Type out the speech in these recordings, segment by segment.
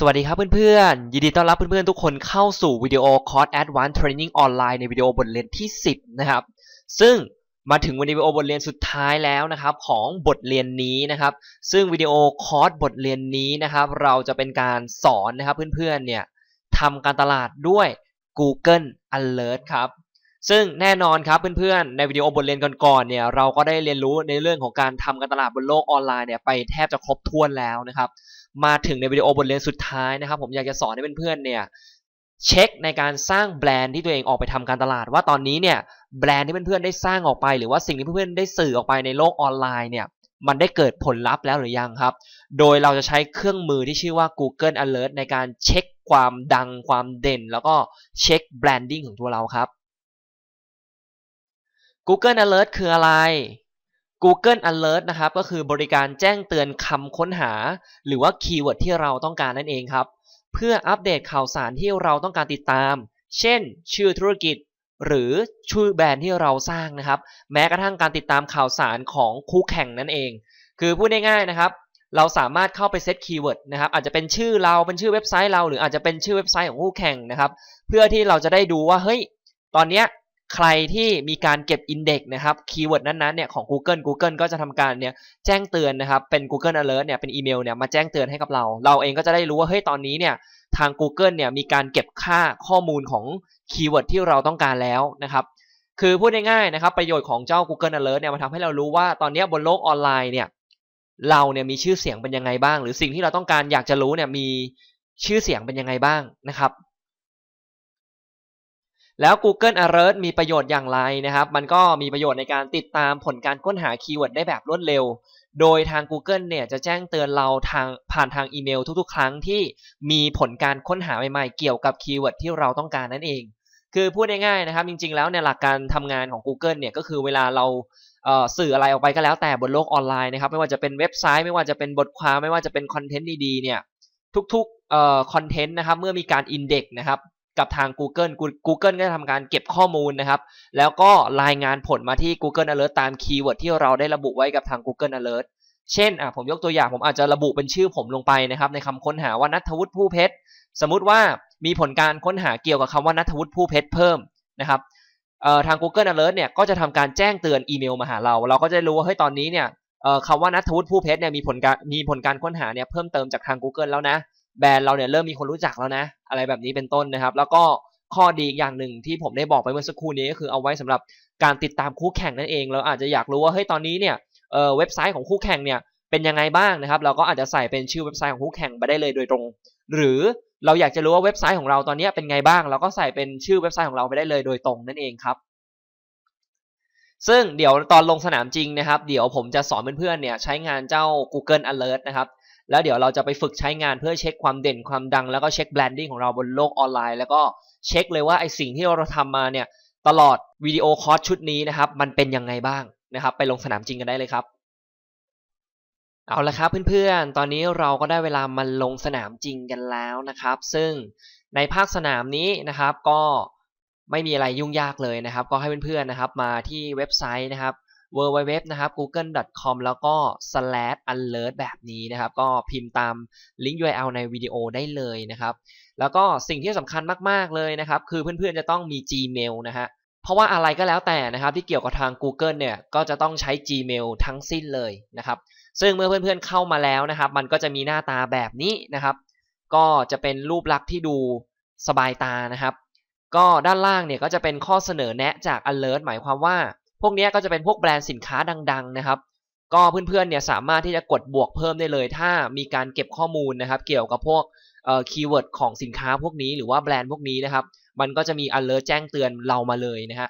สวัสดีครับเพื่อนๆ ยินดีต้อนรับเพื่อนๆ ทุกคนเข้าสู่วิดีโอคอร์ส Advanced Training ออนไลน์ในวิดีโอบทเรียนที่ 10 นะครับ ซึ่งมาถึงวิดีโอบทเรียนสุดท้ายแล้วนะครับของบทเรียนนี้นะครับ ซึ่งวิดีโอคอร์สบทเรียนนี้นะครับ เราจะเป็นการสอนนะครับเพื่อนๆ เนี่ยทำการตลาดด้วย Google Alert ครับ ซึ่งแน่นอนครับเพื่อนๆ ในวิดีโอบทเรียนก่อนๆ เนี่ยเราก็ได้เรียนรู้ในเรื่องของการทำการตลาดบนโลกออนไลน์เนี่ยไปแทบจะครบถ้วนแล้วนะครับ มาถึงในวิดีโอบทเรียนสุดท้ายนะครับ ผมอยากจะสอนให้เพื่อนๆเนี่ยเช็คในการสร้างแบรนด์ที่ตัวเองออกไปทำการตลาด ว่าตอนนี้เนี่ยแบรนด์ที่เพื่อนๆได้สร้างออกไป หรือว่าสิ่งที่เพื่อนๆได้สื่อออกไปในโลกออนไลน์เนี่ยมันได้เกิดผลลัพธ์แล้วหรือยังครับ โดยเราจะใช้เครื่องมือที่ชื่อว่า Google Alert ในการเช็คความดังความเด่น แล้วก็เช็คแบรนดิ้งของตัวเราครับ Google Alert คืออะไร Google Alert นะครับก็คือบริการแจ้งเตือนคำค้นหา หรือว่าคีย์เวิร์ดที่เราต้องการนั่นเองครับ เพื่ออัปเดตข่าวสารที่เราต้องการติดตาม เช่น ชื่อธุรกิจ หรือชื่อแบรนด์ที่เราสร้างนะครับ แม้กระทั่งการติดตามข่าวสารของคู่แข่งนั่นเอง คือพูดง่ายๆนะครับ เราสามารถเข้าไปเซตคีย์เวิร์ดนะครับอาจจะเป็นชื่อเราเป็นชื่อเว็บไซต์เรา หรืออาจจะเป็นชื่อเว็บไซต์ของคู่แข่งนะครับ เพื่อที่เราจะได้ดูว่าเฮ้ยตอนเนี้ย ใครที่มีการเก็บอินเด็กนะครับคีย์เวิร์ดนั้นๆเนี่ยของ Google Google ก็จะทำการเนี่ยแจ้งเตือนนะครับเป็น Google Alert เนี่ยเป็นอีเมลเนี่ยมาแจ้งเตือนให้กับเรา เราเองก็จะได้รู้ว่าเฮ้ยตอนนี้เนี่ยทาง Google เนี่ยมีการเก็บค่าข้อมูลของคีย์เวิร์ดที่เราต้องการแล้วนะครับคือพูดง่ายๆนะครับประโยชน์ของเจ้า Google Alert เนี่ยมันทำให้เรารู้ว่าตอนนี้บนโลกออนไลน์เนี่ยเราเนี่ยมีชื่อเสียงเป็นยังไงบ้าง หรือสิ่งที่เราต้องการอยากจะรู้เนี่ยมีชื่อเสียงเป็นยังไงบ้างนะครับ แล้ว Google Alert มีประโยชน์อย่างไรนะครับ มันก็มีประโยชน์ในการติดตามผลการค้นหาคีย์เวิร์ดได้แบบรวดเร็ว โดยทาง Google เนี่ยจะแจ้งเตือนเราทางผ่านทางอีเมลทุกๆ ครั้งที่มีผลการค้นหาใหม่ๆ เกี่ยวกับคีย์เวิร์ดที่เราต้องการนั่นเอง คือพูดง่ายๆนะครับ จริงๆ แล้วเนี่ยหลักการทำงานของ Google เนี่ยก็คือเวลาเราสื่ออะไรออกไปก็แล้วแต่บนโลกออนไลน์นะครับ ไม่ว่าจะเป็นเว็บไซต์ ไม่ว่าจะเป็นบทความ ไม่ว่าจะเป็นคอนเทนต์ดีๆเนี่ยทุกๆคอนเทนต์นะครับเมื่อมีการอินเด็กนะครับ กับทาง Google Google ก็จะทำการเก็บข้อมูลนะครับ แล้วก็รายงานผลมาที่ Google Alert ตามคีย์เวิร์ดที่เราได้ระบุไว้กับทาง Google Alert เช่นอะผมยกตัวอย่างผมอาจจะระบุเป็นชื่อผมลงไปนะครับ ในคำค้นหาว่านัทวุฒิผู้เพชรสมมุติว่ามีผลการค้นหาเกี่ยวกับคำว่านัทวุฒิผู้เพชรเพิ่มนะครับทาง Google Alert เนี่ยก็จะทำการแจ้งเตือนอีเมลมาหาเรา เราก็จะรู้ว่าเฮ้ยตอนนี้เนี่ยคำว่านัทวุฒิผู้เพชรเนี่ยมีผลการมีผลการค้นหาเนี่ยเพิ่มเติมจากทาง Google แล้วนะ แบรนด์เราเนี่ยเริ่มมีคนรู้จักแล้วนะ อะไรแบบนี้เป็นต้นนะครับ แล้วก็ข้อดีอย่างหนึ่งที่ผมได้บอกไปเมื่อสักครู่นี้ก็คือเอาไว้สำหรับการติดตามคู่แข่งนั่นเองเราอาจจะอยากรู้ว่าเฮ้ยตอนนี้เนี่ยเว็บไซต์ของคู่แข่งเนี่ยเป็นยังไงบ้างนะครับ เราก็อาจจะใส่เป็นชื่อเว็บไซต์ของคู่แข่งไปได้เลยโดยตรง หรือเราอยากจะรู้ว่าเว็บไซต์ของเราตอนนี้เป็นไงบ้าง เราก็ใส่เป็นชื่อเว็บไซต์ของเราไปได้เลยโดยตรงนั่นเองครับ ซึ่งเดี๋ยวตอนลงสนามจริงนะครับ เดี๋ยวผมจะสอนเพื่อนๆเนี่ยใช้งานเจ้า Google Alert นะครับ แล้วเดี๋ยวเราจะไปฝึกใช้งานเพื่อเช็คความเด่นความดัง แล้วก็เช็คแบรนดิ้งของเราบนโลกออนไลน์ แล้วก็เช็คเลยว่าไอสิ่งที่เราทำมาเนี่ยตลอดวิดีโอคอร์สชุดนี้นะครับมันเป็นยังไงบ้างนะครับ ไปลงสนามจริงกันได้เลยครับ เอาละครับเพื่อนๆ ตอนนี้เราก็ได้เวลามาลงสนามจริงกันแล้วนะครับ ซึ่งในภาคสนามนี้นะครับก็ไม่มีอะไรยุ่งยากเลยนะครับ ก็ให้เพื่อนๆนะครับ มาที่เว็บไซต์นะครับ www นะครับ google.com แล้วก็ slash alert แบบนี้นะครับ ก็พิมพ์ตามลิงก์ URL ในวิดีโอได้เลยนะครับ แล้วก็สิ่งที่สำคัญมาก ๆ เลยนะครับ คือเพื่อนๆ จะต้องมี Gmail นะฮะเพราะว่าอะไรก็แล้วแต่นะครับ ที่เกี่ยวกับทาง Google เนี่ย ก็จะต้องใช้ Gmail ทั้งสิ้นเลยนะครับ ซึ่งเมื่อเพื่อนๆ เข้ามาแล้วนะครับ มันก็จะมีหน้าตาแบบนี้นะครับ ก็จะเป็นรูปลักษณ์ที่ดูสบายตานะครับ ก็ด้านล่างเนี่ยก็จะเป็นข้อเสนอแนะจาก alert หมายความว่า พวกนี้ก็จะเป็นพวกแบรนด์สินค้าดังๆนะครับ ก็เพื่อนๆเนี่ยสามารถที่จะกดบวกเพิ่มได้เลย ถ้ามีการเก็บข้อมูลนะครับ เกี่ยวกับพวกคีย์เวิร์ดของสินค้าพวกนี้หรือว่าแบรนด์พวกนี้นะครับ มันก็จะมี alert แจ้งเตือนเรามาเลยนะฮะ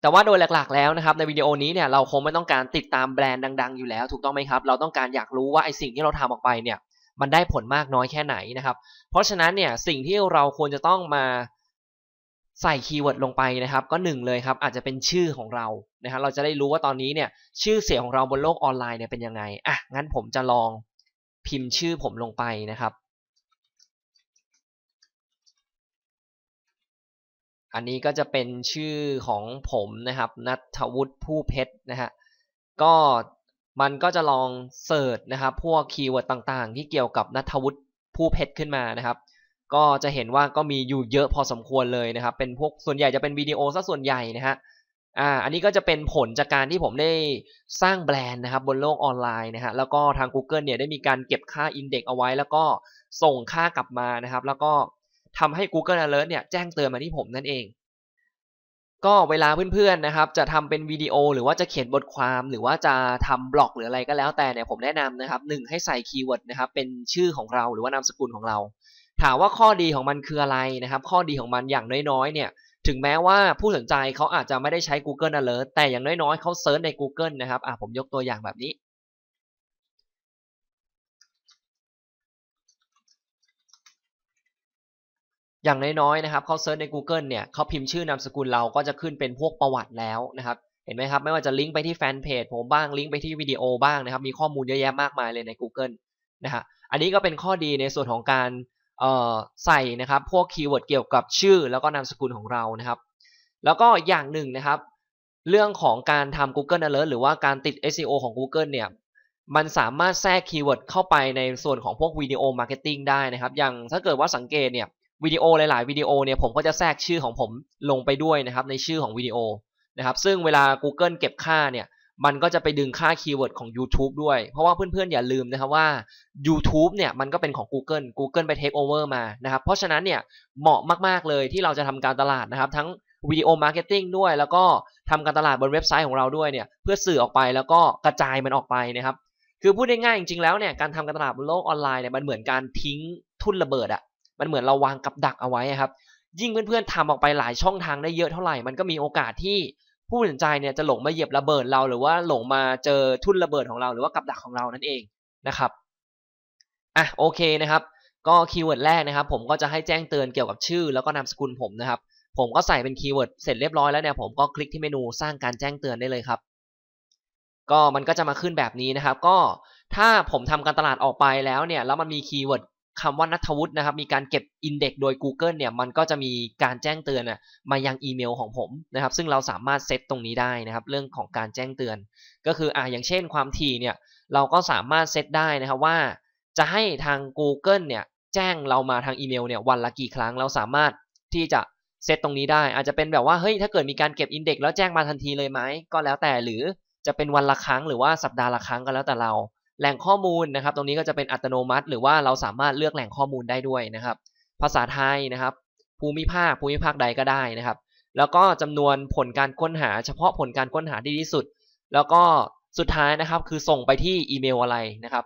แต่ว่าโดยหลักๆแล้วนะครับในวิดีโอนี้เนี่ยเราคงไม่ต้องการติดตามแบรนด์ดัง ๆ อยู่แล้ว ถูกต้องไหมครับ เราต้องการอยากรู้ว่าไอสิ่งที่เราทำออกไปเนี่ยมันได้ผลมากน้อยแค่ไหนนะครับ เพราะฉะนั้นเนี่ยสิ่งที่เราควรจะต้องมา ใส่คีย์เวิร์ดลงไปนะครับ ก็หนึ่งเลยครับอาจจะเป็นชื่อของเรานะครับเราจะได้รู้ว่าตอนนี้เนี่ยชื่อเสียงของเราบนโลกออนไลน์เนี่ยเป็นยังไงอะงั้นผมจะลองพิมพ์ชื่อผมลงไปนะครับ อันนี้ก็จะเป็นชื่อของผมนะครับนัทวุฒิผู้เพชรนะฮะก็มันก็จะลองเสิร์ชนะครับพวกคีย์เวิร์ดต่างๆ ที่เกี่ยวกับนัทวุฒิผู้เพชรขึ้นมานะครับ ก็จะเห็นว่าก็มีอยู่เยอะพอสมควรเลยนะครับ เป็นพวกส่วนใหญ่จะเป็นวิดีโอซะส่วนใหญ่นะฮะอ่าอันนี้ก็จะเป็นผลจากการที่ผมได้สร้างแบรนด์นะครับบนโลกออนไลน์นะฮะแล้วก็ทาง Google เนี่ยได้มีการเก็บค่า Index เอาไว้ แล้วก็ส่งค่ากลับมานะครับ แล้วก็ทำให้ Google Alert เนี่ยแจ้งเตือนมาที่ผมนั่นเอง ก็เวลาเพื่อนๆนะครับ จะทำเป็นวิดีโอหรือว่าจะเขียนบทความหรือว่าจะทำบล็อกหรืออะไรก็แล้วแต่เนี่ยผมแนะนำนะครับหนึ่งให้ใส่คีย์เวิร์ดนะครับเป็นชื่อของเราหรือว่านามสกุลของเรา ถามว่าข้อดีของมันคืออะไรนะครับ ข้อดีของมันอย่างน้อยๆ เนี่ยถึงแม้ว่าผู้สนใจเขาอาจจะไม่ได้ใช้ Google Alert แต่อย่างน้อยๆเขาเซิร์ชใน Google นะครับอะผมยกตัวอย่างแบบนี้ อย่างน้อยๆนะครับเขาเซิร์ชใน Google เนี่ยเขาพิมพ์ชื่อนามสกุลเราก็จะขึ้นเป็นพวกประวัติแล้วนะครับ เห็นไหมครับ ไม่ว่าจะลิงก์ไปที่แฟนเพจผมบ้างลิงก์ไปที่วิดีโอบ้างนะครับ มีข้อมูลเยอะแยะมากมายเลยใน Google นะฮะอันนี้ก็เป็นข้อดีในส่วนของการ ใส่นะครับพวกคีย์เวิร์ดเกี่ยวกับชื่อแล้วก็นามสกุลของเรานะครับ แล้วก็อย่างหนึ่งนะครับ เรื่องของการทำ Google Alert หรือว่าการติด SEO ของ Google เนี่ยมันสามารถแทรกคีย์เวิร์ดเข้าไปในส่วนของพวกวิดีโอมาร์เก็ตติ้งได้นะครับ อย่างถ้าเกิดว่าสังเกตเนี่ยวิดีโอหลาย ๆ วิดีโอเนี่ยผมก็จะแทรกชื่อของผมลงไปด้วยนะครับในชื่อของวิดีโอนะครับซึ่งเวลา Google เก็บค่าเนี่ย มันก็จะไปดึงค่าคีย์เวิร์ดของ YouTube ด้วย เพราะว่าเพื่อนๆ อย่าลืมนะครับว่า YouTube เนี่ยมันก็เป็นของ Google Google ไป take over มานะครับ เพราะฉะนั้นเนี่ยเหมาะมากๆเลยที่เราจะทำการตลาดนะครับ ทั้งวิดีโอมาร์เก็ตติ้งด้วย แล้วก็ทำการตลาดบนเว็บไซต์ของเราด้วยเนี่ยเพื่อสื่อออกไปแล้วก็กระจายมันออกไปนะครับ คือพูดง่ายๆจริงๆแล้วเนี่ยการทำการตลาดบนโลกออนไลน์เนี่ยมันเหมือนการทิ้งทุ่นระเบิดอะมันเหมือนเราวางกับดักเอาไว้ครับยิ่งเพื่อนๆทำออกไปหลายช่องทางได้เยอะเท่าไหร่ มันก็มีโอกาสที่ ผู้สนใจเนี่ยจะหลงมาเหยียบระเบิดเราหรือว่าหลงมาเจอทุ่นระเบิดของเราหรือว่ากับดักของเรานั่นเองนะครับอะโอเคนะครับ ก็คีย์เวิร์ดแรกนะครับ ผมก็จะให้แจ้งเตือนเกี่ยวกับชื่อ แล้วก็นามสกุลผมนะครับ ผมก็ใส่เป็นคีย์เวิร์ดเสร็จเรียบร้อยแล้วเนี่ยผมก็คลิกที่เมนูสร้างการแจ้งเตือนได้เลยครับก็มันก็จะมาขึ้นแบบนี้นะครับ ก็ถ้าผมทำการตลาดออกไปแล้วเนี่ยแล้วมันมีคีย์เวิร์ด คำว่านัทวุฒินะครับ มีการเก็บอินเด็กโดย Google เนี่ย มันก็จะมีการแจ้งเตือนมายังอีเมลของผมนะครับ ซึ่งเราสามารถเซตตรงนี้ได้นะครับ เรื่องของการแจ้งเตือน ก็คืออ่าอย่างเช่นความถี่เนี่ย เราก็สามารถเซตได้นะครับว่า จะให้ทาง Google เนี่ย แจ้งเรามาทางอีเมลเนี่ย วันละกี่ครั้ง เราสามารถที่จะเซตตรงนี้ได้ อาจจะเป็นแบบว่า เฮ้ย ถ้าเกิดมีการเก็บอินเด็กแล้วแจ้งมาทันทีเลยไหม ก็แล้วแต่ หรือจะเป็นวันละครั้ง หรือว่าสัปดาห์ละครั้งก็แล้วแต่เรา แหล่งข้อมูลนะครับ ตรงนี้ก็จะเป็นอัตโนมัติ หรือว่าเราสามารถเลือกแหล่งข้อมูลได้ด้วยนะครับ ภาษาไทยนะครับ ภูมิภาค ภูมิภาคใดก็ได้นะครับ แล้วก็จำนวนผลการค้นหา เฉพาะผลการค้นหาที่ดีที่สุด แล้วก็สุดท้ายนะครับ คือส่งไปที่อีเมลอะไรนะครับ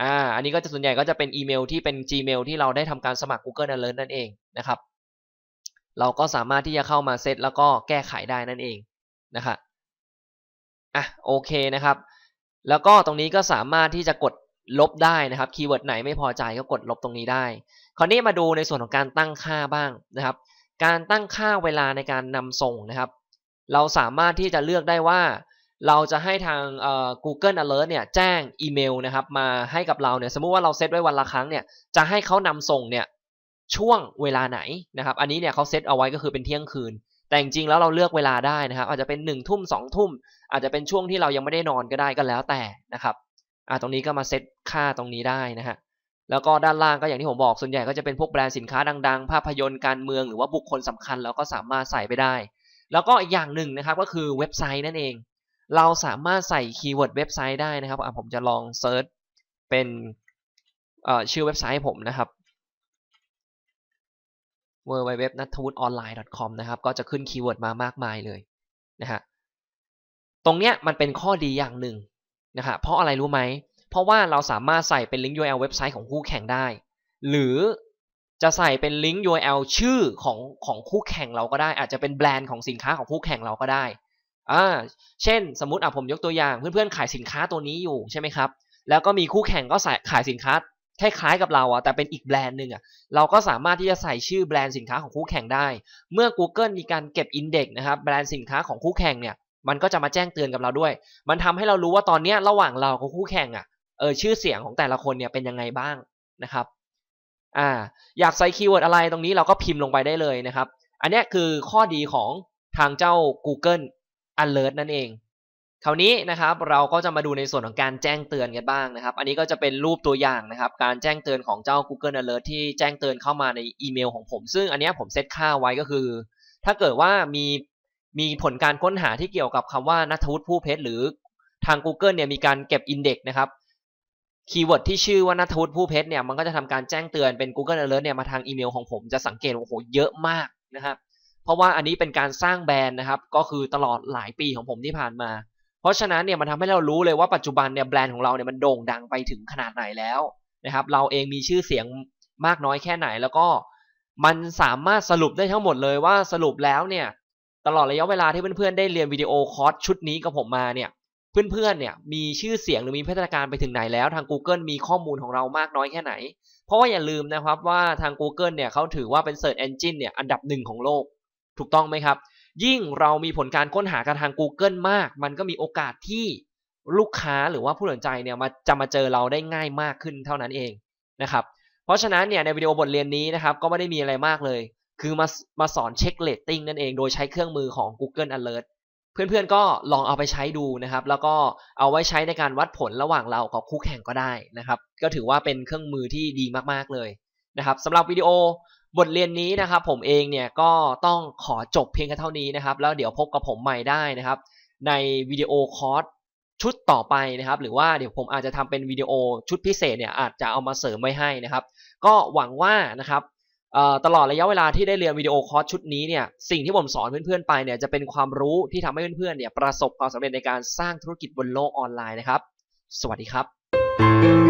อ่า อันนี้ก็จะส่วนใหญ่ก็จะเป็นอีเมลที่เป็น Gmail ที่เราได้ทำการสมัคร Google Alert นั่นเองนะครับ เราก็สามารถที่จะเข้ามาเซตแล้วก็แก้ไขได้นั่นเองนะครับอะโอเคนะครับ แล้วก็ตรงนี้ก็สามารถที่จะกดลบได้นะครับคีย์เวิร์ดไหนไม่พอใจก็กดลบตรงนี้ได้ คราวนี้มาดูในส่วนของการตั้งค่าบ้างนะครับ การตั้งค่าเวลาในการนำส่งนะครับ เราสามารถที่จะเลือกได้ว่า เราจะให้ทาง Google Alert เนี่ยแจ้งอีเมลนะครับมาให้กับเราเนี่ยสมมุติว่าเราเซตไว้วันละครั้งเนี่ยจะให้เขานำส่งเนี่ยช่วงเวลาไหนนะครับ อันนี้เนี่ยเขาเซตเอาไว้ก็คือเป็นเที่ยงคืน แต่จริงๆแล้วเราเลือกเวลาได้นะครับ อาจจะเป็น1นึ่ทุ่มสองทุ่ม อาจจะเป็นช่วงที่เรายังไม่ได้นอนก็ได้ก็แล้วแต่นะครับอ่าตรงนี้ก็มาเซตค่าตรงนี้ได้นะฮะแล้วก็ด้านล่างก็อย่างที่ผมบอกส่วนใหญ่ก็จะเป็นพวกแบรนด์สินค้าดังๆ ภาพยนตร์การเมืองหรือว่าบุคคลสำคัญเราก็สามารถใส่ไปได้ แล้วก็อีกอย่างหนึ่งนะครับก็คือเว็บไซต์นั่นเอง เราสามารถใส่คีย์เวิร์ดเว็บไซต์ได้นะครับอะผมจะลองเซิร์ชเป็นเอ่อชื่อเว็บไซต์ผมนะครับ w w w n a t h a w u t o n l i n e c o m นะครับก็จะขึ้นคีย์เวิร์ดมามากมายเลยนะฮะตรงเนี้ยมันเป็นข้อดีอย่างหนึ่งนะฮะเพราะอะไรรู้ไหม เพราะว่าเราสามารถใส่เป็นลิงก์ URL เว็บไซต์ของคู่แข่งได้ หรือจะใส่เป็นลิงก์ URL ชื่อของของคู่แข่งเราก็ได้ อาจจะเป็นแบรนด์ของสินค้าของคู่แข่งเราก็ได้อ่าเช่น สมมติอะผมยกตัวอย่างเพื่อนๆขายสินค้าตัวนี้อยู่ใช่ไหมครับแล้วก็มีคู่แข่งก็ขายสินค้า คล้ายๆกับเราอะแต่เป็นอีกแบรนด์หนึ่งอะเราก็สามารถที่จะใส่ชื่อแบรนด์สินค้าของคู่แข่งได้ เมื่อ Google มีการเก็บอินเด็กนะครับแบรนด์สินค้าของคู่แข่งเนี่ยมันก็จะมาแจ้งเตือนกับเราด้วย มันทำให้เรารู้ว่าตอนนี้ระหว่างเรากับคู่แข่งอะเออชื่อเสียงของแต่ละคนเนี่ยเป็นยังไงบ้างนะครับอ่าอยากใส่คีย์เวิร์ดอะไรตรงนี้เราก็พิมพ์ลงไปได้เลยนะครับ อันนี้คือข้อดีของทางเจ้า Google Alert นั่นเอง คราวนี้นะครับเราก็จะมาดูในส่วนของการแจ้งเตือนกันบ้างนะครับ อันนี้ก็จะเป็นรูปตัวอย่างนะครับ การแจ้งเตือนของเจ้า Google Alert ที่แจ้งเตือนเข้ามาในอีเมลของผม ซึ่งอันนี้ผมเซตค่าไว้ก็คือ ถ้าเกิดว่ามีมีผลการค้นหาที่เกี่ยวกับคำว่านัทวุฒิผู้เพชรหรือทาง Google เนี่ยมีการเก็บอินเด็กซ์นะครับคีย์เวิร์ดที่ชื่อว่านัทวุฒิผู้เพชรเนี่ยมันก็จะทำการแจ้งเตือนเป็น Google Alert เนี่ยมาทางอีเมลของผมจะสังเกตว่าโอ้โหเยอะมากนะครับเพราะว่าอันนี้เป็นการสร้างแบรนด์นะครับ ก็คือตลอดหลายปีของผมที่ผ่านมา เพราะฉะนั้นเนี่ยมันทำให้เรารู้เลยว่าปัจจุบันเนี่ยแบรนด์ของเราเนี่ยมันโด่งดังไปถึงขนาดไหนแล้วนะครับ เราเองมีชื่อเสียงมากน้อยแค่ไหน แล้วก็มันสามารถสรุปได้ทั้งหมดเลยว่าสรุปแล้วเนี่ยตลอดระยะเวลาที่เพื่อนๆได้เรียนวิดีโอคอร์สชุดนี้กับผมมาเนี่ยเพื่อนๆเนี่ยมีชื่อเสียงหรือมีพัฒนาการไปถึงไหนแล้ว ทาง Google มีข้อมูลของเรามากน้อยแค่ไหน เพราะว่าอย่าลืมนะครับว่าทาง Google เนี่ยเขาถือว่าเป็น Search Engine เนี่ยอันดับหนึ่งของโลก ถูกต้องไหมครับ ยิ่งเรามีผลการค้นหากันทาง Google มาก มันก็มีโอกาสที่ลูกค้าหรือว่าผู้สนใจเนี่ยมาจะมาเจอเราได้ง่ายมากขึ้นเท่านั้นเองนะครับ เพราะฉะนั้นเนี่ยในวิดีโอบทเรียนนี้นะครับก็ไม่ได้มีอะไรมากเลย คือมามาสอนเช็คเลตติ้งนั่นเองโดยใช้เครื่องมือของ Google Alert เพื่อนๆก็ลองเอาไปใช้ดูนะครับ แล้วก็เอาไว้ใช้ในการวัดผลระหว่างเรากับคู่แข่งก็ได้นะครับ ก็ถือว่าเป็นเครื่องมือที่ดีมากๆเลยนะครับสำหรับวิดีโอ บทเรียนนี้นะครับผมเองเนี่ยก็ต้องขอจบเพียงแค่เท่านี้นะครับ แล้วเดี๋ยวพบกับผมใหม่ได้นะครับ ในวิดีโอคอร์สชุดต่อไปนะครับ หรือว่าเดี๋ยวผมอาจจะทำเป็นวิดีโอชุดพิเศษเนี่ยอาจจะเอามาเสริมไว้ให้นะครับ ก็หวังว่านะครับตลอดระยะเวลาที่ได้เรียนวิดีโอคอร์สชุดนี้เนี่ยสิ่งที่ผมสอนเพื่อนๆไปเนี่ยจะเป็นความรู้ที่ทำให้เพื่อนๆเนี่ยประสบความสำเร็จในการสร้างธุรกิจบนโลกออนไลน์นะครับ สวัสดีครับ